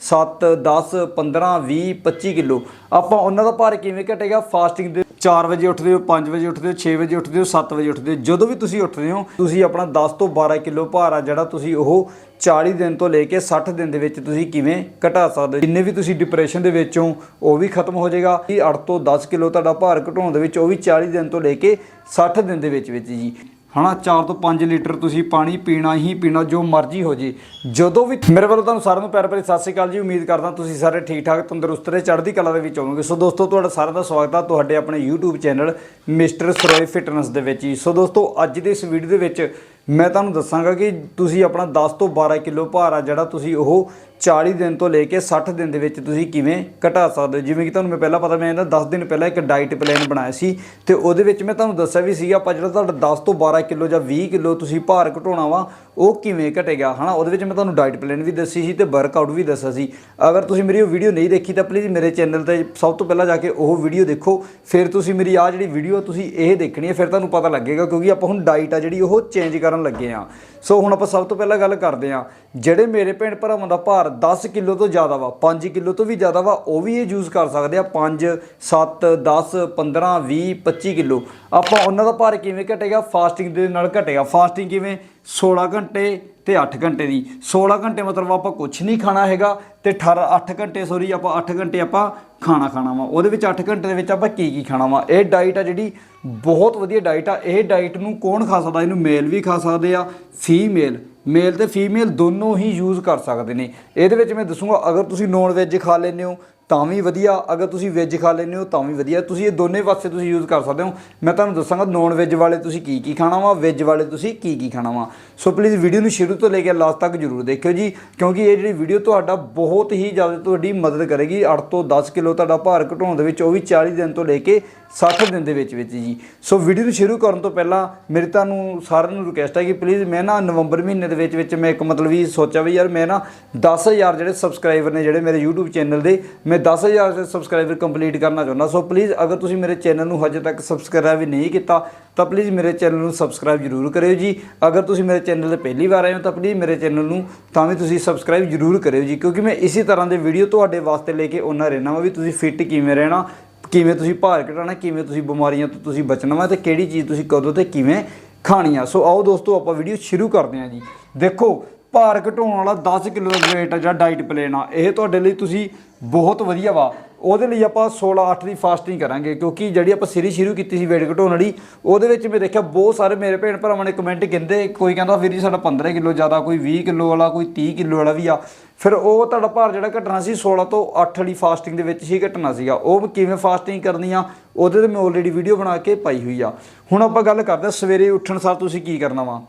7 10 15 20 25 kilo. ਆਪਾਂ ਉਹਨਾਂ ਦਾ ਭਾਰ ਕਿਵੇਂ ਘਟੇਗਾ? ਫਾਸਟਿੰਗ ਦੇ 4 ਵਜੇ ਉੱਠਦੇ ਹੋ 5 ਵਜੇ ਉੱਠਦੇ ਹੋ 6 ਵਜੇ ਉੱਠਦੇ ਹੋ 7 ਵਜੇ ਉੱਠਦੇ ਹੋ। ਜਦੋਂ ਵੀ ਤੁਸੀਂ ਉੱਠਦੇ ਹੋ, ਤੁਸੀਂ ਆਪਣਾ 10 ਤੋਂ 12 ਕਿਲੋ ਭਾਰ ਆ ਜਿਹੜਾ ਤੁਸੀਂ ਉਹ 40 ਦਿਨ ਤੋਂ ਲੈ ਕੇ 60 ਦਿਨ ਦੇ ਵਿੱਚ ਤੁਸੀਂ ਕਿਵੇਂ ਘਟਾ ਸਕਦੇ ਹੋ? ਜਿੰਨੇ ਵੀ ਤੁਸੀਂ ਡਿਪਰੈਸ਼ਨ ਦੇ ਵਿੱਚ ਹੋ, ਉਹ ਵੀ ਖਤਮ ਹੋ ਜਾਏਗਾ। ਕਿ 8 ਤੋਂ 10 ਕਿਲੋ ਤੁਹਾਡਾ ਭਾਰ ਘਟਾਉਣ ਦੇ ਵਿੱਚ ਉਹ ਵੀ 40 ਦਿਨ ਤੋਂ ਲੈ ਕੇ 60 ਦਿਨ ਦੇ ਵਿੱਚ ਵਿੱਚ ਜੀ। ਹਨਾ 4 ਤੋਂ 5 ਲੀਟਰ ਤੁਸੀਂ ਪਾਣੀ ਪੀਣਾ ਹੀ ਪੀਣਾ, ਜੋ ਮਰਜ਼ੀ ਹੋ ਜੇ। ਜਦੋਂ ਵੀ ਮੇਰੇ ਵੱਲੋਂ ਤੁਹਾਨੂੰ ਸਾਰਿਆਂ ਨੂੰ ਪਿਆਰ ਭਰੀ ਸਤਿ ਸ਼੍ਰੀ ਅਕਾਲ ਜੀ, ਉਮੀਦ ਕਰਦਾ ਤੁਸੀਂ ਸਾਰੇ ਠੀਕ ਠਾਕ ਤੰਦਰੁਸਤ ਰਹੇ, ਚੜ੍ਹਦੀ ਕਲਾ ਦੇ ਵਿੱਚ ਹੋਵੋਗੇ। ਸੋ ਦੋਸਤੋ, ਤੁਹਾਡਾ ਸਾਰਿਆਂ ਦਾ ਸਵਾਗਤ ਆ ਤੁਹਾਡੇ ਆਪਣੇ YouTube channel mister Saroye fitness ਦੇ ਵਿੱਚ ਜੀ। ਸੋ ਦੋਸਤੋ, ਅੱਜ ਦੀ ਇਸ ਵੀਡੀਓ ਦੇ ਵਿੱਚ ਮੈਂ ਤੁਹਾਨੂੰ ਦੱਸਾਂਗਾ ਕਿ ਤੁਸੀਂ ਆਪਣਾ 10 ਤੋਂ 12 ਕਿਲੋ ਭਾਰ ਆ ਜਿਹੜਾ ਤੁਸੀਂ ਉਹ 40 ਦਿਨ ਤੋਂ ਲੈ ਕੇ 60 ਦਿਨ ਦੇ ਵਿੱਚ ਤੁਸੀਂ ਕਿਵੇਂ ਘਟਾ ਸਕਦੇ ਹੋ? ਜਿਵੇਂ ਕਿ ਤੁਹਾਨੂੰ ਮੈਂ ਪਹਿਲਾਂ ਪਤਾ ਮੈਂ ਇਹਦਾ 10 ਦਿਨ ਪਹਿਲਾਂ ਇੱਕ ਡਾਈਟ ਪਲਾਨ ਬਣਾਇਆ ਸੀ ਤੇ ਉਹਦੇ ਵਿੱਚ ਮੈਂ ਤੁਹਾਨੂੰ ਦੱਸਿਆ ਵੀ ਸੀਗਾ, ਆਪਾਂ ਜਿਹੜਾ ਤੁਹਾਡਾ 10 ਤੋਂ 12 ਕਿਲੋ ਜਾਂ 20 ਕਿਲੋ ਤੁਸੀਂ ਭਾਰ ਘਟਾਉਣਾ ਵਾ, ਉਹ ਕਿਵੇਂ ਘਟੇਗਾ, ਹਨਾ? ਉਹਦੇ ਵਿੱਚ ਮੈਂ ਤੁਹਾਨੂੰ ਡਾਈਟ ਪਲਾਨ ਵੀ ਦੱਸੀ ਸੀ ਤੇ ਵਰਕਆਊਟ ਵੀ ਦੱਸਿਆ ਸੀ। ਅਗਰ ਤੁਸੀਂ ਮੇਰੀ ਉਹ ਵੀਡੀਓ ਨਹੀਂ ਦੇਖੀ ਤਾਂ ਪਲੀਜ਼ ਮੇਰੇ ਚੈਨਲ ਤੇ ਸਭ ਤੋਂ ਪਹਿਲਾਂ ਜਾ ਕੇ ਉਹ ਵੀਡੀਓ ਦੇਖੋ, ਫਿਰ ਤੁਸੀਂ ਮੇਰੀ ਆ ਜਿਹੜੀ ਵੀਡੀਓ ਤੁਸੀਂ ਇਹ ਦੇਖਣੀ ਹੈ ਫਿਰ ਤੁਹਾਨੂੰ ਪਤਾ ਲੱਗੇਗਾ, ਕਿਉਂਕਿ ਆਪਾਂ ਹੁਣ ਡਾਈਟ ਆ ਜਿਹੜੀ ਉਹ ਚੇਂਜ ਕਰਨ ਲੱਗੇ ਆ। ਸੋ ਹੁਣ ਆਪਾਂ ਸਭ ਤੋਂ ਪਹਿਲਾਂ ਗੱਲ ਕਰਦੇ ਆ, ਜਿਹੜੇ ਮੇਰੇ ਭੈਣ ਭਰਾਵਾਂ ਦਾ ਭਾਰ 10 ਕਿਲੋ ਤੋਂ ਜ਼ਿਆਦਾ ਵਾ 5 ਕਿਲੋ ਤੋਂ ਵੀ ਜ਼ਿਆਦਾ ਵਾ, ਉਹ ਵੀ ਇਹ ਯੂਜ਼ ਕਰ ਸਕਦੇ ਆ 5 7 10 15 20 25 ਕਿਲੋ। ਆਪਾਂ ਉਹਨਾਂ ਦਾ ਭਾਰ ਕਿਵੇਂ ਘਟੇਗਾ? ਫਾਸਟਿੰਗ ਦੇ ਨਾਲ ਘਟੇਗਾ। ਫਾਸਟਿੰਗ ਕਿਵੇਂ? 16 ਘੰਟੇ ਤੇ 8 ਘੰਟੇ ਦੀ। 16 ਘੰਟੇ ਮਤਲਬ ਆਪਾਂ ਕੁਝ ਨਹੀਂ ਖਾਣਾ ਹੈਗਾ ਤੇ 18 8 ਘੰਟੇ ਸੋਰੀ ਆਪਾਂ 8 ਘੰਟੇ ਆਪਾਂ ਖਾਣਾ ਖਾਣਾ ਵਾ। ਉਹਦੇ ਵਿੱਚ 8 ਘੰਟੇ ਦੇ ਵਿੱਚ ਆਪਾਂ ਕੀ ਕੀ ਖਾਣਾ ਵਾ? ਇਹ ਡਾਈਟ ਆ ਜਿਹੜੀ ਬਹੁਤ ਵਧੀਆ ਡਾਈਟ ਆ। ਇਹ ਡਾਈਟ ਨੂੰ ਕੌਣ ਖਾ ਸਕਦਾ? ਇਹਨੂੰ ਮੇਲ ਵੀ ਖਾ ਸਕਦੇ ਆ ਫੀਮੇਲ ਮੇਲ ਤੇ ਫੀਮੇਲ ਦੋਨੋਂ ਹੀ ਯੂਜ਼ ਕਰ ਸਕਦੇ ਨੇ। ਇਹਦੇ ਵਿੱਚ ਮੈਂ ਦੱਸੂਗਾ, ਅਗਰ ਤੁਸੀਂ ਨੌਨ ਵੈਜ ਖਾ ਲੈਂਦੇ ਹੋ ਤਾਂ ਵੀ ਵਧੀਆ। ਅਗਰ ਤੁਸੀਂ ਵੈਜ ਖਾ ਲੈਂਦੇ ਹੋ, ਤਾਂ ਵੀ ਵਧੀਆ। ਤੁਸੀਂ ਇਹ ਦੋਨੇ ਪਾਸੇ ਤੁਸੀਂ ਯੂਜ਼ ਕਰ ਸਕਦੇ ਹੋ। ਮੈਂ ਤੁਹਾਨੂੰ ਦੱਸਾਂਗਾ ਨੌਨ ਵੈਜ ਵਾਲੇ ਤੁਸੀਂ ਕੀ ਕੀ ਖਾਣਾ ਵਾ ਵੈਜ ਵਾਲੇ ਤੁਸੀਂ ਕੀ ਕੀ ਖਾਣਾ ਵਾ। ਸੋ ਪਲੀਜ਼ ਵੀਡੀਓ ਨੂੰ ਸ਼ੁਰੂ ਤੋਂ ਲੈ ਕੇ ਲਾਸਟ ਤੱਕ ਜਰੂਰ ਦੇਖਿਓ ਜੀ, ਕਿਉਂਕਿ ਇਹ ਜਿਹੜੀ ਵੀਡੀਓ ਤੁਹਾਡਾ ਬਹੁਤ ਹੀ ਜ਼ਿਆਦਾ ਤੁਹਾਡੀ ਮਦਦ ਕਰੇਗੀ। 8 ਤੋਂ 10 ਕਿਲੋ ਤੁਹਾਡਾ ਭਾਰ ਘਟਾਉਣ ਦੇ ਵਿੱਚ, ਉਹ ਵੀ 40 ਦਿਨ ਤੋਂ ਲੈ ਕੇ 60 ਦਿਨ ਦੇ ਵਿੱਚ ਵਿੱਚ ਜੀ। ਸੋ ਵੀਡੀਓ ਨੂੰ ਸ਼ੁਰੂ ਕਰਨ ਤੋਂ ਪਹਿਲਾਂ ਮੇਰੇ ਤੁਹਾਨੂੰ ਸਾਰਿਆਂ ਨੂੰ ਰਿਕੁਐਸਟ ਹੈ ਕਿ ਪਲੀਜ਼ ਮੈਂ ਨਾ ਨਵੰਬਰ ਮਹੀਨੇ ਦੇ ਵਿੱਚ ਵਿੱਚ ਮੈਂ ਇੱਕ ਮਤਲਬ ਵੀ ਸੋਚਿਆ ਵੀ ਯਾਰ ਮੈਂ ਨਾ 10000 ਜਿਹੜੇ ਸਬਸਕ੍ਰਾਈਬਰ ਨੇ ਜਿਹੜੇ ਮੇਰੇ YouTube ਚੈਨਲ ਦੇ, ਮੈਂ 10000 ਦੇ ਸਬਸਕ੍ਰਾਈਬਰ ਕੰਪਲੀਟ ਕਰਨਾ ਚਾਹੁੰਦਾ ਸੋ ਪਲੀਜ਼ ਅਗਰ ਤੁਸੀਂ ਮੇਰੇ ਚੈਨਲ ਨੂੰ ਹਜੇ ਤੱਕ ਸਬਸਕ੍ਰਾਈਬ ਨਹੀਂ ਕੀਤਾ, ਤਾਂ ਪਲੀਜ਼ ਮੇਰੇ ਚੈਨਲ ਨੂੰ ਸਬਸਕ੍ਰਾਈਬ ਜ਼ਰੂਰ ਕਰਿਓ ਜੀ। ਅਗਰ ਤੁਸੀਂ ਮੇਰੇ ਚੈਨਲ ਤੇ ਪਹਿਲੀ ਵਾਰ ਆਏ ਹੋ, ਤਾਂ ਪਲੀਜ਼ ਮੇਰੇ ਚੈਨਲ ਨੂੰ ਤਾਂ ਵੀ ਤੁਸੀਂ ਸਬਸਕ੍ਰਾਈਬ ਜ਼ਰੂਰ ਕਰਿਓ ਜੀ, ਕਿਉਂਕਿ ਮੈਂ ਇਸੇ ਤਰ੍ਹਾਂ ਦੇ ਵੀਡੀਓ ਤੁਹਾਡੇ ਵਾਸਤੇ ਲੈ ਕੇ ਆਉਣਾ ਰਹਿਣਾ ਵਾ ਵੀ ਤੁਸੀਂ ਫਿੱਟ ਕਿਵੇਂ ਰਹਿਣਾ, ਕਿਵੇਂ ਤੁਸੀਂ ਭਾਰ ਘਟਾਉਣਾ, ਕਿਵੇਂ ਤੁਸੀਂ ਬਿਮਾਰੀਆਂ ਤੋਂ ਤੁਸੀਂ ਬਚਣਾ ਵਾ ਤੇ ਕਿਹੜੀ ਚੀਜ਼ ਤੁਸੀਂ ਕਦੋਂ ਤੇ ਕਿਵੇਂ ਖਾਣੀ ਆ। ਸੋ ਆਓ ਦੋਸਤੋ, ਆਪਾਂ ਵੀਡੀਓ ਸ਼ੁਰੂ ਕਰਦੇ ਹਾਂ ਜੀ। ਦੇਖੋ ਭਾਰ ਘਟਾਉਣ ਵਾਲਾ 10 ਕਿਲੋ ਦਾ weight ਆ ਜਾਂ ਡਾਈਟ ਪਲੇਨ ਆ। ਇਹ ਤੁਹਾਡੇ ਲਈ ਤੁਸੀਂ ਬਹੁਤ ਵਧੀਆ ਵਾ। ਉਹਦੇ ਲਈ ਆਪਾਂ 16 8 ਦੀ ਫਾਸਟਿੰਗ ਕਰਾਂਗੇ, ਕਿਉਂਕਿ ਜਿਹੜੀ ਆਪਾਂ ਸੀਰੀਜ਼ ਸ਼ੁਰੂ ਕੀਤੀ ਸੀ weight ਘਟਾਉਣ ਵਾਲੀ, ਉਹਦੇ ਵਿੱਚ ਮੈਂ ਦੇਖਿਆ ਬਹੁਤ ਸਾਰੇ ਮੇਰੇ ਭੈਣ ਭਰਾਵਾਂ ਨੇ ਕਮੈਂਟ ਕਹਿੰਦੇ, ਕੋਈ ਕਹਿੰਦਾ ਵੀਰ ਜੀ ਸਾਡਾ 15 ਕਿਲੋ ਜ਼ਿਆਦਾ, ਕੋਈ 20 ਕਿਲੋ ਵਾਲਾ, ਕੋਈ 30 ਕਿਲੋ ਵਾਲਾ ਵੀ ਆ। ਫਿਰ ਉਹ ਤੁਹਾਡਾ ਭਾਰ ਜਿਹੜਾ ਘਟਣਾ ਸੀ 16 ਤੋਂ 8 ਵਾਲੀ ਫਾਸਟਿੰਗ ਦੇ ਵਿੱਚ ਹੀ ਘਟਣਾ ਸੀਗਾ। ਉਹ ਕਿਵੇਂ ਫਾਸਟਿੰਗ ਕਰਨੀ ਆ, ਉਹਦੇ ਤੇ ਮੈਂ ਆਲਰੇਡੀ ਵੀਡੀਓ ਬਣਾ ਕੇ ਪਾਈ ਹੋਈ ਆ। ਹੁਣ ਆਪਾਂ ਗੱਲ ਕਰਦੇ ਹਾਂ ਸਵੇਰੇ ਉੱਠਣ ਸਾਰ ਤੁਸੀਂ ਕੀ ਕਰਨਾ ਵਾ?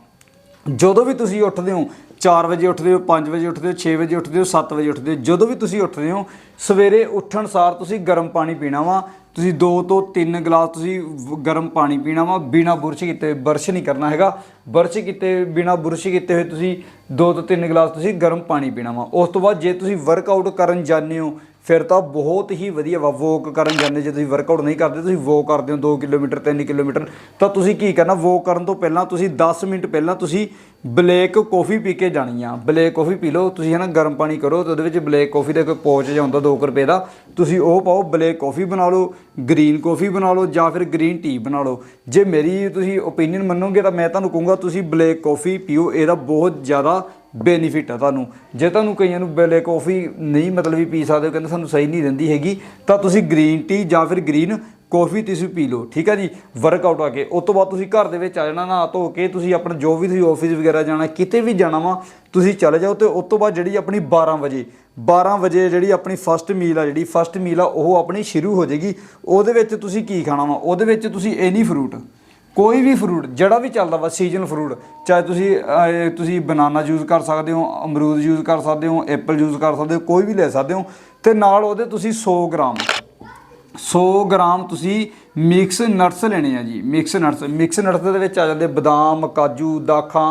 ਜਦੋਂ ਵੀ ਤੁਸੀਂ ਉੱਠਦੇ ਹੋ 4 ਵਜੇ ਉੱਠਦੇ ਹੋ 5 ਵਜੇ ਉੱਠਦੇ ਹੋ 6 ਵਜੇ ਉੱਠਦੇ ਹੋ 7 ਵਜੇ ਉੱਠਦੇ ਹੋ, ਜਦੋਂ ਵੀ ਤੁਸੀਂ ਉੱਠਦੇ ਹੋ, ਸਵੇਰੇ ਉੱਠਣ ਸਾਰ ਤੁਸੀਂ ਗਰਮ ਪਾਣੀ ਪੀਣਾ ਵਾ। ਤੁਸੀਂ 2 ਤੋਂ 3 ਗਲਾਸ ਤੁਸੀਂ ਗਰਮ ਪਾਣੀ ਪੀਣਾ ਵਾ, ਬਿਨਾ ਬੁਰਸ਼ ਕੀਤੇ ਬਰਸ਼ ਨਹੀਂ ਕਰਨਾ ਹੈਗਾ। ਬਰਸ਼ ਕੀਤੇ, ਬਿਨਾ ਬੁਰਸ਼ ਕੀਤੇ ਹੋਏ ਤੁਸੀਂ 2 ਤੋਂ 3 ਗਲਾਸ ਤੁਸੀਂ ਗਰਮ ਪਾਣੀ ਪੀਣਾ ਵਾ। ਉਸ ਤੋਂ ਬਾਅਦ ਜੇ ਤੁਸੀਂ ਵਰਕਆਊਟ ਕਰਨ ਜਾਂਦੇ ਹੋ ਫਿਰ ਤਾਂ ਬਹੁਤ ਹੀ ਵਧੀਆ ਵਾ ਵੋਕ ਕਰਨ ਜਾਂਦੇ, ਜੇ ਤੁਸੀਂ ਵਰਕਆਊਟ ਨਹੀਂ ਕਰਦੇ, ਤੁਸੀਂ ਵੋਕ ਕਰਦੇ ਹੋ 2 ਕਿਲੋਮੀਟਰ 3 ਕਿਲੋਮੀਟਰ, ਤਾਂ ਤੁਸੀਂ ਕੀ ਕਰਨਾ ਵੋਕ ਕਰਨ ਤੋਂ ਪਹਿਲਾਂ ਤੁਸੀਂ 10 ਮਿੰਟ ਪਹਿਲਾਂ ਤੁਸੀਂ ਬਲੈਕ ਕੌਫੀ ਪੀ ਕੇ ਜਾਣੀ ਆ। ਬਲੈਕ ਕੌਫੀ ਪੀ ਲਓ, ਤੁਸੀਂ ਹਨਾ ਗਰਮ ਪਾਣੀ ਕਰੋ ਤੇ ਉਹਦੇ ਵਿੱਚ ਬਲੈਕ ਕੌਫੀ ਦਾ ਕੋਈ ਪੌਚ ਜਿਹਾ ਹੁੰਦਾ 2 ਰੁਪਏ ਦਾ, ਤੁਸੀਂ ਉਹ ਪਾਓ ਬਲੈਕ ਕੌਫੀ ਬਣਾ ਲਓ ਗ੍ਰੀਨ ਕੌਫੀ ਬਣਾ ਲਓ ਜਾਂ ਫਿਰ ਗ੍ਰੀਨ ਟੀ ਬਣਾ ਲਓ। ਜੇ ਮੇਰੀ ਤੁਸੀਂ ਓਪੀਨੀਅਨ ਮੰਨੋਗੇ ਤਾਂ ਮੈਂ ਤੁਹਾਨੂੰ ਕਹੂੰਗਾ, ਤੁਸੀਂ ਬਲੈਕ ਕੌਫੀ ਪੀਓ, ਇਹਦਾ ਬਹੁਤ ਜ਼ਿਆਦਾ ਬੈਨੀਫਿਟ ਆ ਤੁਹਾਨੂੰ। ਜੇ ਤੁਹਾਨੂੰ ਕਈਆਂ ਨੂੰ ਬਲੈਕ ਕੌਫੀ ਨਹੀਂ ਮਤਲਬ ਵੀ ਪੀ ਸਕਦੇ ਹੋ ਕਹਿੰਦੇ ਸਾਨੂੰ ਸਹੀ ਨਹੀਂ ਦਿੰਦੀ ਹੈਗੀ, ਤਾਂ ਤੁਸੀਂ ਗ੍ਰੀਨ ਟੀ ਜਾਂ ਫਿਰ ਗ੍ਰੀਨ ਕੌਫੀ ਤੁਸੀਂ ਪੀ ਲਓ, ਠੀਕ ਹੈ ਜੀ? ਵਰਕਆਊਟ ਆ ਕੇ। ਉਸ ਤੋਂ ਬਾਅਦ ਤੁਸੀਂ ਘਰ ਦੇ ਵਿੱਚ ਆ ਜਾਣਾ ਨਾ ਧੋ ਕੇ ਤੁਸੀਂ ਆਪਣਾ ਜੋ ਵੀ ਤੁਸੀਂ ਆਫਿਸ ਵਗੈਰਾ ਜਾਣਾ, ਕਿਤੇ ਵੀ ਜਾਣਾ ਵਾ, ਤੁਸੀਂ ਚਲੇ ਜਾਓ ਤੇ ਉਸ ਤੋਂ ਬਾਅਦ ਜਿਹੜੀ ਆਪਣੀ 12 ਵਜੇ 12 ਵਜੇ ਜਿਹੜੀ ਆਪਣੀ ਫਸਟ ਮੀਲ ਆ, ਜਿਹੜੀ ਫਸਟ ਮੀਲ ਆ, ਉਹ ਆਪਣੀ ਸ਼ੁਰੂ ਹੋ ਜਾਏਗੀ। ਉਹਦੇ ਵਿੱਚ ਤੁਸੀਂ ਕੀ ਖਾਣਾ ਵਾ? ਉਹਦੇ ਵਿੱਚ ਤੁਸੀਂ ਐਨੀ ਫਰੂਟ ਕੋਈ ਵੀ ਫਰੂਟ ਜਿਹੜਾ ਵੀ ਚੱਲਦਾ ਵਾ ਸੀਜ਼ਨ ਫਰੂਟ ਚਾਹੇ ਤੁਸੀਂ ਅਹ, ਤੁਸੀਂ ਬਨਾਨਾ ਯੂਜ਼ ਕਰ ਸਕਦੇ ਹੋ ਅਮਰੂਦ ਯੂਜ਼ ਕਰ ਸਕਦੇ ਹੋ ਐਪਲ ਯੂਜ਼ ਕਰ ਸਕਦੇ ਹੋ ਕੋਈ ਵੀ ਲੈ ਸਕਦੇ ਹੋ ਤੇ ਨਾਲ ਉਹਦੇ ਤੁਸੀਂ 100 ਗ੍ਰਾਮ 100 ਗ੍ਰਾਮ ਤੁਸੀਂ ਮਿਕਸ ਨਟਸ ਲੈਣੇ ਆ ਜੀ ਮਿਕਸ ਨਟਸ ਮਿਕਸ ਨਟਸ ਦੇ ਵਿੱਚ ਆ ਜਾਂਦੇ ਬਦਾਮ ਕਾਜੂ ਦਾਖਾਂ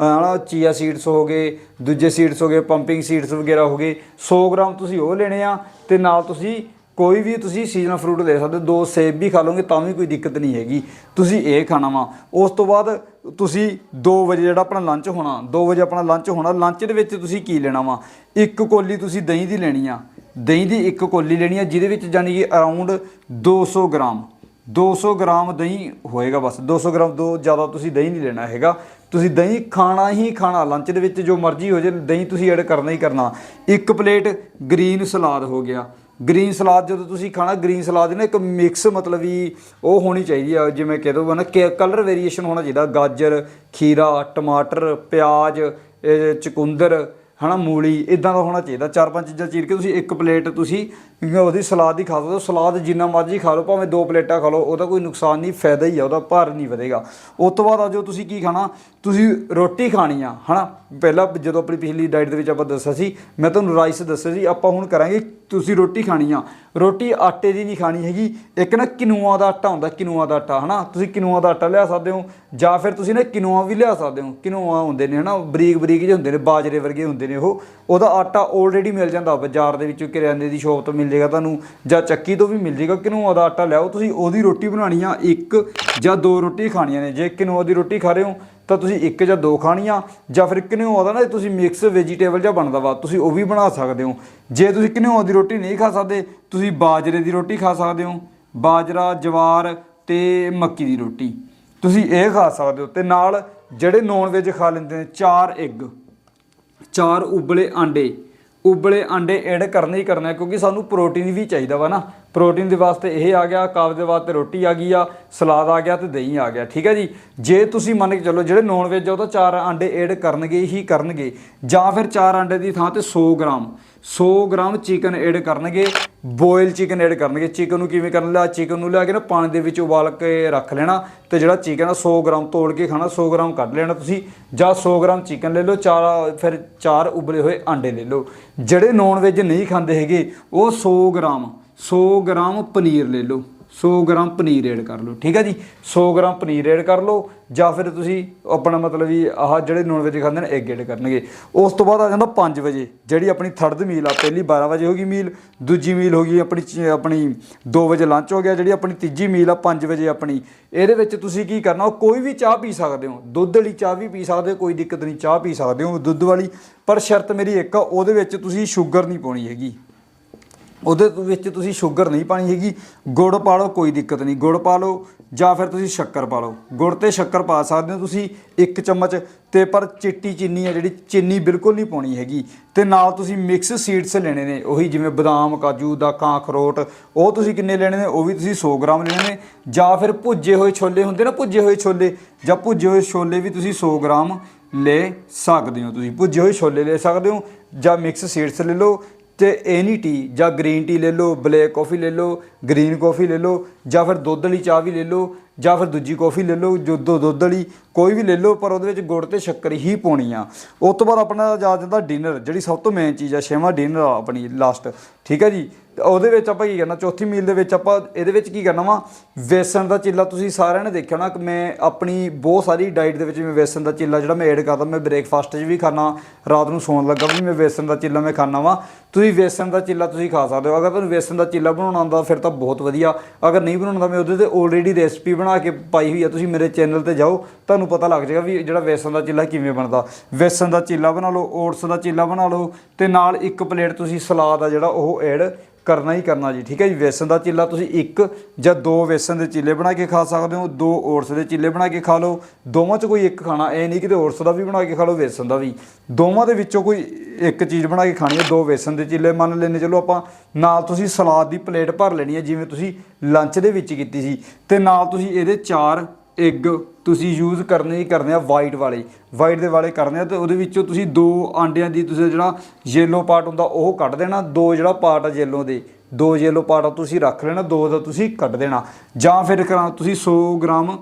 ਹਨਾ ਚੀਆ ਸੀਡਸ ਹੋ ਗਏ ਦੂਜੇ ਸੀਡਸ ਹੋ ਗਏ ਪੰਪਿੰਗ ਸੀਡਸ ਵਗੈਰਾ ਹੋ ਗਏ 100 ਗ੍ਰਾਮ ਤੁਸੀਂ ਉਹ ਲੈਣੇ ਆ ਤੇ ਨਾਲ ਤੁਸੀਂ ਕੋਈ ਵੀ ਤੁਸੀਂ ਸੀਜ਼ਨਲ ਫਰੂਟ ਲੈ ਸਕਦੇ ਹੋ, ਦੋ ਸੇਬ ਵੀ ਖਾ ਲਓਗੇ, ਤਾਂ ਵੀ ਕੋਈ ਦਿੱਕਤ ਨਹੀਂ ਹੈਗੀ। ਤੁਸੀਂ ਇਹ ਖਾਣਾ ਵਾ। ਉਸ ਤੋਂ ਬਾਅਦ ਤੁਸੀਂ 2 ਵਜੇ ਜਿਹੜਾ ਆਪਣਾ ਲੰਚ ਹੋਣਾ 2 ਵਜੇ ਆਪਣਾ ਲੰਚ ਹੋਣਾ ਲੰਚ ਦੇ ਵਿੱਚ ਤੁਸੀਂ ਕੀ ਲੈਣਾ ਵਾ? ਇੱਕ ਕੋਲੀ ਤੁਸੀਂ ਦਹੀਂ ਦੀ ਲੈਣੀ ਆ। ਦਹੀਂ ਦੀ ਇੱਕ ਕੋਲੀ ਲੈਣੀ ਆ, ਜਿਹਦੇ ਵਿੱਚ ਜਾਨੀ ਕਿ ਅਰਾਊਂਡ 200 ਗ੍ਰਾਮ। 200 ਗ੍ਰਾਮ ਦਹੀਂ ਹੋਏਗਾ ਬਸ। 200 ਗ੍ਰਾਮ ਦੋ ਜ਼ਿਆਦਾ ਤੁਸੀਂ ਦਹੀਂ ਨਹੀਂ ਲੈਣਾ ਹੈਗਾ। ਤੁਸੀਂ ਦਹੀਂ ਖਾਣਾ ਹੀ ਖਾਣਾ। ਲੰਚ ਦੇ ਵਿੱਚ ਜੋ ਮਰਜ਼ੀ ਹੋ ਜੇ ਦਹੀਂ ਤੁਸੀਂ ਐਡ ਕਰਨਾ ਹੀ ਕਰਨਾ। ਇੱਕ ਪਲੇਟ ਗ੍ਰੀਨ ਸਲਾਦ ਹੋ ਗਿਆ। ਗ੍ਰੀਨ ਸਲਾਦ ਜਦੋਂ ਤੁਸੀਂ ਖਾਣਾ ਗ੍ਰੀਨ ਸਲਾਦ ਨਾ, ਇੱਕ ਮਿਕਸ ਮਤਲਬ ਵੀ ਉਹ ਹੋਣੀ ਚਾਹੀਦੀ ਆ, ਜਿਵੇਂ ਕਹਿ ਦੋ ਨਾ ਕਲਰ ਵੇਰੀਏਸ਼ਨ ਹੋਣਾ ਚਾਹੀਦਾ, ਗਾਜਰ, ਖੀਰਾ, ਟਮਾਟਰ, ਪਿਆਜ਼ ਚਕੁੰਦਰ ਚੁਕੰਦਰ, ਹਨਾ, ਮੂਲੀ ਇਦਾਂ ਦਾ ਹੋਣਾ ਚਾਹੀਦਾ, ਚਾਰ ਪੰਜ ਚੀਜ਼ਾਂ ਚੀਰ ਕੇ ਤੁਸੀਂ ਇੱਕ ਪਲੇਟ ਤੁਸੀਂ ਉਹਦੀ ਸਲਾਦ ਹੀ ਖਾ ਸਕਦੇ ਹੋ ਸਲਾਦ ਜਿੰਨਾ ਮਰਜ਼ੀ ਖਾ ਲਓ, ਭਾਵੇਂ ਦੋ ਪਲੇਟਾਂ ਖਾ ਲਓ, ਉਹਦਾ ਕੋਈ ਨੁਕਸਾਨ ਨਹੀਂ, ਫਾਇਦਾ ਹੀ ਆ, ਉਹਦਾ ਭਾਰ ਨਹੀਂ ਵਧੇਗਾ। ਉਸ ਤੋਂ ਬਾਅਦ ਆ ਜੋ ਤੁਸੀਂ ਕੀ ਖਾਣਾ? ਤੁਸੀਂ ਰੋਟੀ ਖਾਣੀ ਆ, ਹਨਾ? ਪਹਿਲਾਂ ਜਦੋਂ ਆਪਣੀ ਪਿਛਲੀ ਡਾਈਟ ਦੇ ਵਿੱਚ ਆਪਾਂ ਦੱਸਿਆ ਸੀ, ਮੈਂ ਤੁਹਾਨੂੰ ਰਾਈਸ ਦੱਸਿਆ ਸੀ, ਆਪਾਂ ਹੁਣ ਕਰਾਂਗੇ ਤੁਸੀਂ ਰੋਟੀ ਖਾਣੀ ਆ। ਰੋਟੀ ਆਟੇ ਦੀ ਨਹੀਂ ਖਾਣੀ ਹੈਗੀ, ਇੱਕ ਨਾ ਕਿਨੂਆ ਦਾ ਆਟਾ ਹੁੰਦਾ, ਕਿਨੂਆ ਦਾ ਆਟਾ, ਹਨਾ? ਤੁਸੀਂ ਕਿਨੂਆ ਦਾ ਆਟਾ ਲਿਆ ਸਕਦੇ ਹੋ, ਜਾਂ ਫਿਰ ਤੁਸੀਂ ਨਾ ਕਿਨੂਆ ਵੀ ਲਿਆ ਸਕਦੇ ਹੋ, ਕਿਨੂਆ ਹੁੰਦੇ ਨੇ, ਹਨਾ? ਬਰੀਕ ਬਰੀਕ ਜਿਹੇ ਹੁੰਦੇ ਨੇ, ਬਾਜਰੇ ਵਰਗੇ ਹੁੰਦੇ ਨੇ ਉਹ, ਉਹਦਾ ਆਟਾ ਆਲਰੇਡੀ ਮਿਲ ਜਾਂਦਾ, ਬਾਜ਼ਾਰ ਦੇ ਵਿੱਚ ਕਿਰਿਆਨੇ ਦੀ ਸ਼ੋਪ ਤੋਂ ਮਿਲ ਜਾਏਗਾ ਤੁਹਾਨੂੰ, ਜਾਂ ਚੱਕੀ ਤੋਂ ਵੀ ਮਿਲ ਜਾਏਗਾ ਕਿਨੂਆ ਦਾ ਆਟਾ ਲਿਆਓ, ਤੁਸੀਂ ਉਹਦੀ ਰੋਟੀ ਬਣਾਣੀ ਆ ਇੱਕ ਜਾਂ ਦੋ ਰੋਟੀ ਖਾਣੀਆਂ ਨੇ। ਜੇ ਕਿਨੂਆ ਦੀ ਰੋਟੀ ਖਾ ਰਹੇ ਹੋ, ਤਾਂ ਤੁਸੀਂ ਇੱਕ ਜਾਂ ਦੋ ਖਾਣੀਆਂ, ਜਾਂ ਫਿਰ ਕਿਨੂਆ ਦਾ ਨਾ ਤੁਸੀਂ ਮਿਕਸ ਵੈਜੀਟੇਬਲ ਜਾਂ ਬਣਦਾ ਵਾ, ਤੁਸੀਂ ਉਹ ਵੀ ਬਣਾ ਸਕਦੇ ਹੋ। ਜੇ ਤੁਸੀਂ ਕਿਨੂਆ ਦੀ ਰੋਟੀ ਨਹੀਂ ਖਾ ਸਕਦੇ, ਤੁਸੀਂ ਬਾਜਰੇ ਦੀ ਰੋਟੀ ਖਾ ਸਕਦੇ ਹੋ, ਬਾਜਰਾ, ਜਵਾਰ ਤੇ ਮੱਕੀ ਦੀ ਰੋਟੀ। ਤੁਸੀਂ ਇਹ ਖਾ ਸਕਦੇ ਹੋ। ਤੇ ਨਾਲ ਜਿਹੜੇ ਨੌਨ ਵੈਜ ਖਾ ਲੈਂਦੇ ਨੇ, ਚਾਰ ਐਗ ਚਾਰ ਉਬਲੇ ਆਂਡੇ ਉਬਲੇ ਆਂਡੇ ਐਡ ਕਰਨੇ ਹੀ ਕਰਨੇ ਕਿਉਂਕਿ ਸਾਨੂੰ ਪ੍ਰੋਟੀਨ ਵੀ ਚਾਹੀਦਾ ਵਾ ਨਾ। ਪ੍ਰੋਟੀਨ ਦੇ ਵਾਸਤੇ ਇਹ ਆ ਗਿਆ ਕਾਬ ਦੇ ਵਾਸਤੇ ਰੋਟੀ ਆ ਗਈ ਆ, ਸਲਾਦ ਆ ਗਿਆ ਤੇ ਦਹੀਂ ਆ ਗਿਆ, ਠੀਕ ਹੈ ਜੀ? ਜੇ ਤੁਸੀਂ ਮੰਨ ਕੇ ਚੱਲੋ ਜਿਹੜੇ ਨੌਨ ਵੈਜ ਆ, ਉਹ ਤਾਂ ਚਾਰ ਆਂਡੇ ਐਡ ਕਰਨਗੇ ਹੀ ਕਰਨਗੇ, ਜਾਂ ਫਿਰ ਚਾਰ ਆਂਡੇ ਦੀ ਥਾਂ ਤੇ 100 ਗ੍ਰਾਮ 100 ਗ੍ਰਾਮ ਚਿਕਨ ਐਡ ਕਰਨਗੇ ਬੋਇਲ ਚਿਕਨ ਐਡ ਕਰਨਗੇ ਚਿਕਨ ਨੂੰ ਕਿਵੇਂ ਕਰਨ ਲਿਆ? ਚਿਕਨ ਨੂੰ ਲਿਆ ਕੇ ਨਾ ਪਾਣੀ ਦੇ ਵਿੱਚ ਉਬਾਲ ਕੇ ਰੱਖ ਲੈਣਾ ਤੇ ਜਿਹੜਾ ਚਿਕਨ ਆ 100 ਗ੍ਰਾਮ ਤੋੜ ਕੇ ਖਾਣਾ 100 ਗ੍ਰਾਮ ਕੱਢ ਲੈਣਾ ਤੁਸੀਂ, ਜਾਂ 100 ਗ੍ਰਾਮ ਚਿਕਨ ਲੈ ਲਓ, ਚਾਰ, ਫਿਰ ਚਾਰ ਉਬਲੇ ਹੋਏ ਆਂਡੇ ਲੈ ਲਓ। ਜਿਹੜੇ ਨੌਨ ਵੈਜ ਨਹੀਂ ਖਾਂਦੇ ਹੈਗੇ, ਉਹ 100 ਗ੍ਰਾਮ 100 ਗ੍ਰਾਮ ਪਨੀਰ ਲੈ ਲਓ 100 ਗ੍ਰਾਮ ਪਨੀਰ ਐਡ ਕਰ ਲਓ, ਠੀਕ ਹੈ ਜੀ? 100 ਗ੍ਰਾਮ ਪਨੀਰ ਐਡ ਕਰ ਲਓ, ਜਾਂ ਫਿਰ ਤੁਸੀਂ ਆਪਣਾ ਮਤਲਬ ਵੀ ਆਹ ਜਿਹੜੇ ਨੌਨ ਵੈਜ ਖਾਂਦੇ ਨੇ ਐਗ ਐਡ ਕਰਨਗੇ। ਉਸ ਤੋਂ ਬਾਅਦ ਆ ਜਾਂਦਾ 5 ਵਜੇ, ਜਿਹੜੀ ਆਪਣੀ ਥਰਡ ਮੀਲ ਆ, ਪਹਿਲੀ 12 ਵਜੇ ਹੋ ਗਈ ਮੀਲ ਦੂਜੀ ਮੀਲ ਹੋ ਗਈ ਆਪਣੀ ਚ- ਆਪਣੀ 2 ਵਜੇ ਲੰਚ ਹੋ ਗਿਆ, ਜਿਹੜੀ ਆਪਣੀ ਤੀਜੀ ਮੀਲ ਆ 5 ਵਜੇ ਆਪਣੀ। ਇਹਦੇ ਵਿੱਚ ਤੁਸੀਂ ਕੀ ਕਰਨਾ ਕੋਈ ਵੀ ਚਾਹ ਪੀ ਸਕਦੇ ਹੋ, ਦੁੱਧ ਵਾਲੀ ਚਾਹ ਵੀ ਪੀ ਸਕਦੇ ਹੋ, ਕੋਈ ਦਿੱਕਤ ਨਹੀਂ, ਚਾਹ ਪੀ ਸਕਦੇ ਹੋ, ਦੁੱਧ ਵਾਲੀ, ਪਰ ਸ਼ਰਤ ਮੇਰੀ ਇੱਕ ਆ, ਉਹਦੇ ਵਿੱਚ ਤੁਸੀਂ ਸ਼ੂਗਰ ਨਹੀਂ ਪਾਉਣੀ ਹੈਗੀ। ਉਹਦੇ ਵਿੱਚ ਤੁਸੀਂ ਸ਼ੂਗਰ ਨਹੀਂ ਪਾਣੀ ਹੈਗੀ, ਗੁੜ ਪਾ ਲਓ, ਕੋਈ ਦਿੱਕਤ ਨਹੀਂ। ਗੁੜ ਪਾ ਲਓ ਜਾਂ ਫਿਰ ਤੁਸੀਂ ਸ਼ੱਕਰ ਪਾ ਲਓ। ਗੁੜ ਤੇ ਸ਼ੱਕਰ ਪਾ ਸਕਦੇ ਹੋ ਤੁਸੀਂ ਇੱਕ ਚਮਚ ਤੇ, ਪਰ ਚਿੱਟੀ ਚੀਨੀ ਹੈ ਜਿਹੜੀ, ਚੀਨੀ ਬਿਲਕੁਲ ਨਹੀਂ ਪਾਉਣੀ ਹੈਗੀ। ਤੇ ਨਾਲ ਤੁਸੀਂ ਮਿਕਸ ਸੀਡਸ ਲੈਣੇ ਨੇ, ਉਹੀ ਜਿਵੇਂ ਬਦਾਮ, ਕਾਜੂ ਦਾ ਕਾਂ ਅਖਰੋਟ ਉਹ ਤੁਸੀਂ ਕਿੰਨੇ ਲੈਣੇ ਨੇ? ਉਹ ਵੀ ਤੁਸੀਂ 100 ਗ੍ਰਾਮ ਲੈਣੇ ਨੇ। ਜਾਂ ਫਿਰ ਭੁੱਜੇ ਹੋਏ ਛੋਲੇ ਹੁੰਦੇ ਨਾ, ਭੁੱਜੇ ਹੋਏ ਛੋਲੇ, ਜਾਂ ਭੁੱਜੇ ਹੋਏ ਛੋਲੇ ਵੀ ਤੁਸੀਂ 100 ਗ੍ਰਾਮ ਲੈ ਸਕਦੇ ਹੋ ਤੁਸੀਂ। ਭੁੱਜੇ ਹੋਏ ਛੋਲੇ ਲੈ ਸਕਦੇ ਹੋ ਜਾਂ ਮਿਕਸ ਸੀਡਸ ਲੈ ਲਓ ਤੇ ਐਨੀ ਟੀ ਜਾਂ ਗ੍ਰੀਨ ਟੀ ਲੈ ਲਓ ਬਲੈਕ ਕਾਫੀ ਲੈ ਲਓ ਗ੍ਰੀਨ ਕਾਫੀ ਲੈ ਲਓ, ਜਾਂ ਫਿਰ ਦੁੱਧ ਵਾਲੀ ਚਾਹ ਵੀ ਲੈ ਲਓ, ਜਾਂ ਫਿਰ ਦੂਜੀ ਕਾਫੀ ਲੈ ਲਓ, ਜੋ ਦੁੱਧ ਵਾਲੀ, ਕੋਈ ਵੀ ਲੈ ਲਓ, ਪਰ ਉਹਦੇ ਵਿੱਚ ਗੁੜ ਤੇ ਸ਼ੱਕਰ ਹੀ ਪਾਉਣੀ ਆ। ਉਸ ਤੋਂ ਬਾਅਦ ਆਪਣਾ ਜਾ ਜਾਂਦਾ ਡਿਨਰ ਜਿਹੜੀ ਸਭ ਤੋਂ ਮੇਨ ਚੀਜ਼ ਆ, ਛੇਵਾਂ ਡਿਨਰ ਆ ਆਪਣੀ ਲਾਸਟ ਠੀਕ ਹੈ ਜੀ? ਉਹਦੇ ਵਿੱਚ ਆਪਾਂ ਕੀ ਕਰਨਾ, ਚੌਥੀ ਮੀਲ ਦੇ ਵਿੱਚ ਆਪਾਂ ਇਹਦੇ ਵਿੱਚ ਕੀ ਕਰਨਾ ਵਾ, ਵੇਸਣ ਦਾ ਚਿੱਲਾ ਤੁਸੀਂ ਸਾਰਿਆਂ ਨੇ ਦੇਖਿਆ ਹੋਣਾ ਕਿ ਮੈਂ ਆਪਣੀ ਬਹੁਤ ਸਾਰੀ ਡਾਈਟ ਦੇ ਵਿੱਚ ਮੈਂ ਵੇਸਣ ਦਾ ਚਿੱਲਾ ਜਿਹੜਾ ਮੈਂ ਐਡ ਕਰਦਾ, ਮੈਂ ਬ੍ਰੇਕਫਾਸਟ 'ਚ ਵੀ ਖਾਣਾ ਰਾਤ ਨੂੰ ਸੌਣ ਲੱਗਾ ਵੀ ਮੈਂ ਵੇਸਣ ਦਾ ਚਿੱਲਾ ਮੈਂ ਖਾਣਾ ਵਾ। ਤੁਸੀਂ ਵੇਸਣ ਦਾ ਚਿੱਲਾ ਤੁਸੀਂ ਖਾ ਸਕਦੇ ਹੋ, ਅਗਰ ਤੁਹਾਨੂੰ ਵੇਸਣ ਦਾ ਚਿੱਲਾ ਬਣਾਉਣਾ ਆਉਂਦਾ ਫਿਰ ਤਾਂ ਬਹੁਤ ਵਧੀਆ, ਅਗਰ ਨਹੀਂ ਬਣਾਉਣਾ ਮੈਂ ਉਹਦੇ ਤੇ ਆਲਰੇਡੀ ਰੈਸਪੀ ਬਣਾ ਕੇ ਪਾਈ ਹੋਈ ਆ, ਤੁਸੀਂ ਮੇਰੇ ਚੈਨਲ ਤੇ ਜਾਓ, ਤੁਹਾਨੂੰ ਪਤਾ ਲੱਗ ਜਾਏਗਾ ਵੀ ਜਿਹੜਾ ਵੇਸਣ ਦਾ ਚਿੱਲਾ ਕਿਵੇਂ ਬਣਦਾ। ਵੇਸਣ ਦਾ ਚਿੱਲਾ ਬਣਾ ਲਓ ਓਟਸ ਦਾ ਚਿੱਲਾ ਬਣਾ ਲਓ, ਤੇ ਨਾਲ ਇੱਕ ਪਲੇਟ ਤੁਸੀਂ ਸਲਾਦ ਆ ਜਿਹੜਾ ਉਹ ਐਡ ਕਰਨਾ ਹੀ ਕਰਨਾ ਜੀ, ਠੀਕ ਹੈ ਜੀ? ਵੇਸਣ ਦਾ ਚਿੱਲਾ ਤੁਸੀਂ ਇੱਕ ਜਾਂ ਦੋ ਵੇਸਣ ਦੇ ਚਿੱਲੇ ਬਣਾ ਕੇ ਖਾ ਸਕਦੇ ਹੋ, ਦੋ ਓਟਸ ਦੇ ਚਿੱਲੇ ਬਣਾ ਕੇ ਖਾ ਲਓ। ਦੋਵਾਂ 'ਚ ਕੋਈ ਇੱਕ ਖਾਣਾ, ਇਹ ਨਹੀਂ ਕਿ ਤੇ ਓਟਸ ਦਾ ਵੀ ਬਣਾ ਕੇ ਖਾ ਲਓ, ਵੇਸਣ ਦਾ ਵੀ। ਦੋਵਾਂ ਦੇ ਵਿੱਚੋਂ ਕੋਈ ਇੱਕ ਚੀਜ਼ ਬਣਾ ਕੇ ਖਾਣੀ ਹੈ, ਦੋ ਵੇਸਣ ਦੇ ਚਿੱਲੇ ਮੰਨ ਲੈਣੇ ਚਲੋ ਆਪਾਂ ਨਾਲ ਤੁਸੀਂ ਸਲਾਦ ਦੀ ਪਲੇਟ ਭਰ ਲੈਣੀ ਹੈ, ਜਿਵੇਂ ਤੁਸੀਂ ਲੰਚ ਦੇ ਵਿੱਚ ਕੀਤੀ ਸੀ, ਤੇ ਨਾਲ ਤੁਸੀਂ ਇਹਦੇ ਚਾਰ ਐਗ ਤੁਸੀਂ ਯੂਜ਼ ਕਰਨੇ ਹੀ ਕਰਨੇ ਆ ਵਾਈਟ ਵਾਲੇ। ਵਾਈਟ ਦੇ ਵਾਲੇ ਕਰਨੇ ਆ ਤੇ ਉਹਦੇ ਵਿੱਚੋਂ ਤੁਸੀਂ ਦੋ ਆਂਡਿਆਂ ਦੀ ਤੁਸੀਂ ਜਿਹੜਾ ਯੈਲੋ ਪਾਰਟ ਹੁੰਦਾ ਉਹ ਕੱਢ ਦੇਣਾ, ਦੋ ਜਿਹੜਾ ਪਾਰਟ ਆ ਯੈਲੋ ਦੇ। ਦੋ ਯੈਲੋ ਪਾਰਟ ਤੁਸੀਂ ਰੱਖ ਲੈਣਾ, ਦੋ ਦਾ ਤੁਸੀਂ ਕੱਢ ਦੇਣਾ। ਜਾਂ ਫਿਰ ਕਰਾਂ ਤੁਸੀਂ 100 ਗ੍ਰਾਮ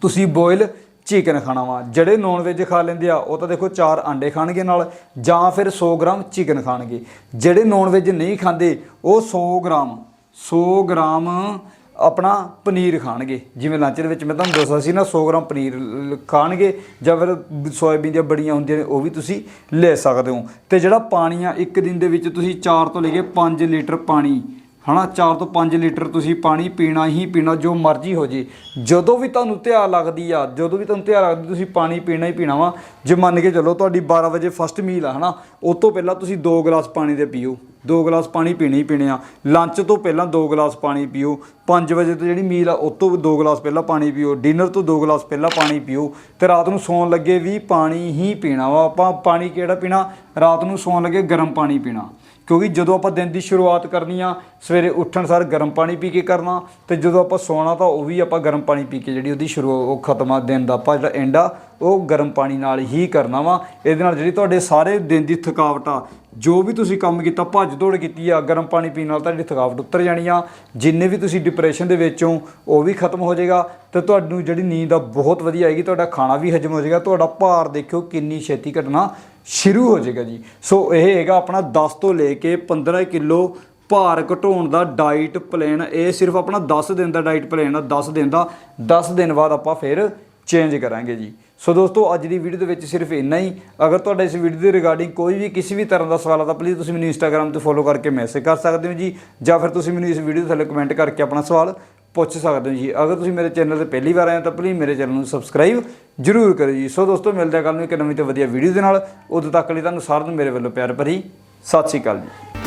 ਤੁਸੀਂ ਬੋਇਲ ਚਿਕਨ ਖਾਣਾ ਵਾ। ਜਿਹੜੇ ਨੌਨ ਵੈਜ ਖਾ ਲੈਂਦੇ ਆ, ਉਹ ਤਾਂ ਦੇਖੋ ਚਾਰ ਆਂਡੇ ਖਾਣਗੇ ਨਾਲ, ਜਾਂ ਫਿਰ 100 ਗ੍ਰਾਮ ਚਿਕਨ ਖਾਣਗੇ। ਜਿਹੜੇ ਨੌਨ ਵੈਜ ਨਹੀਂ ਖਾਂਦੇ, ਉਹ 100 ਗ੍ਰਾਮ 100 ਗ੍ਰਾਮ ਆਪਣਾ ਪਨੀਰ ਖਾਣਗੇ। ਜਿਵੇਂ ਲੰਚ ਦੇ ਵਿੱਚ ਮੈਂ ਤੁਹਾਨੂੰ ਦੱਸਿਆ ਸੀ ਨਾ 100 ਗ੍ਰਾਮ ਪਨੀਰ ਲ- ਖਾਣਗੇ ਜਾਂ ਫਿਰ ਸੋਇਆਬੀਨ ਦੀਆਂ ਬੜੀਆਂ ਹੁੰਦੀਆਂ ਨੇ, ਉਹ ਵੀ ਤੁਸੀਂ ਲੈ ਸਕਦੇ ਹੋ। ਤੇ ਜਿਹੜਾ ਪਾਣੀ ਆ, ਇੱਕ ਦਿਨ ਦੇ ਵਿੱਚ ਤੁਸੀਂ 4 ਤੋਂ ਲੈ ਕੇ 5 ਲੀਟਰ ਪਾਣੀ ਹਨਾ 4 ਤੋਂ 5 ਲੀਟਰ ਤੁਸੀਂ ਪਾਣੀ ਪੀਣਾ ਹੀ ਪੀਣਾ, ਜੋ ਮਰਜ਼ੀ ਹੋ ਜੇ। ਜਦੋਂ ਵੀ ਤੁਹਾਨੂੰ ਧਿਆਨ ਲੱਗਦੀ ਆ, ਜਦੋਂ ਵੀ ਤੁਹਾਨੂੰ ਧਿਆਨ ਲੱਗਦੀ, ਤੁਸੀਂ ਪਾਣੀ ਪੀਣਾ ਹੀ ਪੀਣਾ ਵਾ। ਜੇ ਮੰਨ ਕੇ ਚੱਲੋ ਤੁਹਾਡੀ 12 ਵਜੇ ਫਸਟ ਮੀਲ ਆ, ਹਨਾ, ਉਸ ਤੋਂ ਪਹਿਲਾਂ ਤੁਸੀਂ 2 ਗਲਾਸ ਪਾਣੀ ਦੇ ਪੀਓ। 2 ਗਲਾਸ ਪਾਣੀ ਪੀਣੇ ਹੀ ਪੀਣੇ ਆ। ਲੰਚ ਤੋਂ ਪਹਿਲਾਂ 2 ਗਲਾਸ ਪਾਣੀ ਪੀਓ। 5 ਵਜੇ ਤੋਂ ਜਿਹੜੀ ਮੀਲ ਆ, ਉਸ ਤੋਂ 2 ਗਲਾਸ ਪਹਿਲਾਂ ਪਾਣੀ ਪੀਓ। ਡਿਨਰ ਤੋਂ 2 ਗਲਾਸ ਪਹਿਲਾਂ ਪਾਣੀ ਪੀਓ। ਤੇ ਰਾਤ ਨੂੰ ਸੌਣ ਲੱਗੇ ਵੀ ਪਾਣੀ ਹੀ ਪੀਣਾ ਵਾ। ਆਪਾਂ ਪਾਣੀ ਕਿਹੜਾ ਪੀਣਾ? ਰਾਤ ਨੂੰ ਸੌਣ ਲੱਗੇ ਗਰਮ ਪਾਣੀ ਪੀਣਾ। ਕਿਉਂਕਿ ਜਦੋਂ ਆਪਾਂ ਦਿਨ ਦੀ ਸ਼ੁਰੂਆਤ ਕਰਨੀ ਆ, ਸਵੇਰੇ ਉੱਠਣ ਸਾਰ ਗਰਮ ਪਾਣੀ ਪੀ ਕੇ ਕਰਨਾ, ਤੇ ਜਦੋਂ ਆਪਾਂ ਸੌਣਾ ਤਾਂ ਉਹ ਵੀ ਆਪਾਂ ਗਰਮ ਪਾਣੀ ਪੀ ਕੇ ਜਿਹੜੀ ਉਹਦੀ ਸ਼ੁਰੂ, ਉਹ ਖਤਮ ਆ, ਦਿਨ ਦਾ ਆਪਾਂ ਜਿਹੜਾ ਐਂਡ ਆ, ਉਹ ਗਰਮ ਪਾਣੀ ਨਾਲ ਹੀ ਕਰਨਾ ਵਾ। ਇਹਦੇ ਨਾਲ ਜਿਹੜੀ ਤੁਹਾਡੇ ਸਾਰੇ ਦਿਨ ਦੀ ਥਕਾਵਟ ਆ, ਜੋ ਵੀ ਤੁਸੀਂ ਕੰਮ ਕੀਤਾ, ਭੱਜ ਦੌੜ ਕੀਤੀ ਆ, ਗਰਮ ਪਾਣੀ ਪੀਣ ਨਾਲ ਤੁਹਾਡੀ ਥਕਾਵਟ ਉਤਰ ਜਾਣੀ ਆ। ਜਿੰਨੇ ਵੀ ਤੁਸੀਂ ਡਿਪਰੈਸ਼ਨ ਦੇ ਵਿੱਚ ਹੋ ਉਹ ਵੀ ਖਤਮ ਹੋ ਜਾਏਗਾ। ਤੇ ਤੁਹਾਨੂੰ ਜਿਹੜੀ ਨੀਂਦ ਆ, ਬਹੁਤ ਵਧੀਆ ਆਏਗੀ, ਤੁਹਾਡਾ ਖਾਣਾ ਵੀ ਹਜਮ ਹੋ ਜਾਏਗਾ। ਤੁਹਾਡਾ ਭਾਰ ਦੇਖਿਓ ਕਿੰਨੀ ਛੇਤੀ ਘਟਣਾ। ਸ਼ੁਰੂ ਹੋ ਜਾਏਗਾ ਜੀ। ਸੋ ਇਹ ਹੈਗਾ ਆਪਣਾ 10 ਤੋਂ ਲੈ ਕੇ 15 ਕਿਲੋ ਭਾਰ ਘਟਾਉਣ ਦਾ ਡਾਈਟ ਪਲਾਨ ਇਹ ਸਿਰਫ ਆਪਣਾ 10 ਦਿਨ ਦਾ ਡਾਈਟ ਪਲਾਨ ਆ 10 ਦਿਨ ਦਾ। 10 ਦਿਨ ਬਾਅਦ ਆਪਾਂ ਫਿਰ ਚੇਂਜ ਕਰਾਂਗੇ ਜੀ। ਸੋ ਦੋਸਤੋ, ਅੱਜ ਦੀ ਵੀਡੀਓ ਦੇ ਵਿੱਚ ਸਿਰਫ ਇੰਨਾ ਹੀ। ਅਗਰ ਤੁਹਾਡਾ ਇਸ ਵੀਡੀਓ ਦੇ ਰਿਗਾਰਡਿੰਗ ਕੋਈ ਵੀ ਕਿਸੇ ਵੀ ਤਰ੍ਹਾਂ ਦਾ ਸਵਾਲ ਆ, ਤਾਂ ਪਲੀਜ਼ ਤੁਸੀਂ ਮੈਨੂੰ ਇੰਸਟਾਗ੍ਰam ਤੇ ਫੋਲੋ ਕਰਕੇ ਮੈਸੇਜ ਕਰ ਸਕਦੇ ਹੋ ਜੀ। ਜਾਂ ਫਿਰ ਤੁਸੀਂ ਮੈਨੂੰ ਇਸ ਵੀਡੀਓ ਦੇ ਥੱਲੇ ਕਮੈਂਟ ਕਰਕੇ ਆਪਣਾ ਸਵਾਲ ਪੁੱਛ ਸਕਦੇ ਹੋ ਜੀ। ਅਗਰ ਤੁਸੀਂ ਮੇਰੇ ਚੈਨਲ ਤੇ ਪਹਿਲੀ ਵਾਰ ਆਏ ਹੋ ਤਾਂ ਪਲੀਜ਼ ਮੇਰੇ ਚੈਨਲ ਨੂੰ ਸਬਸਕ੍ਰਾਈਬ ਜਰੂਰ ਕਰਿਓ ਜੀ। ਸੋ ਦੋਸਤੋ, ਮਿਲਦੇ ਆ ਕੱਲ ਨੂੰ ਇੱਕ ਨਵੀਂ ਤੇ ਵਧੀਆ ਵੀਡੀਓ ਦੇ ਨਾਲ। ਉਦੋਂ ਤੱਕ ਲਈ ਤੁਹਾਨੂੰ ਸਾਰਿਆਂ ਨੂੰ ਮੇਰੇ ਵੱਲੋਂ ਪਿਆਰ ਭਰੀ। ਸਤਿ ਸ਼੍ਰੀ ਅਕਾਲ ਜੀ।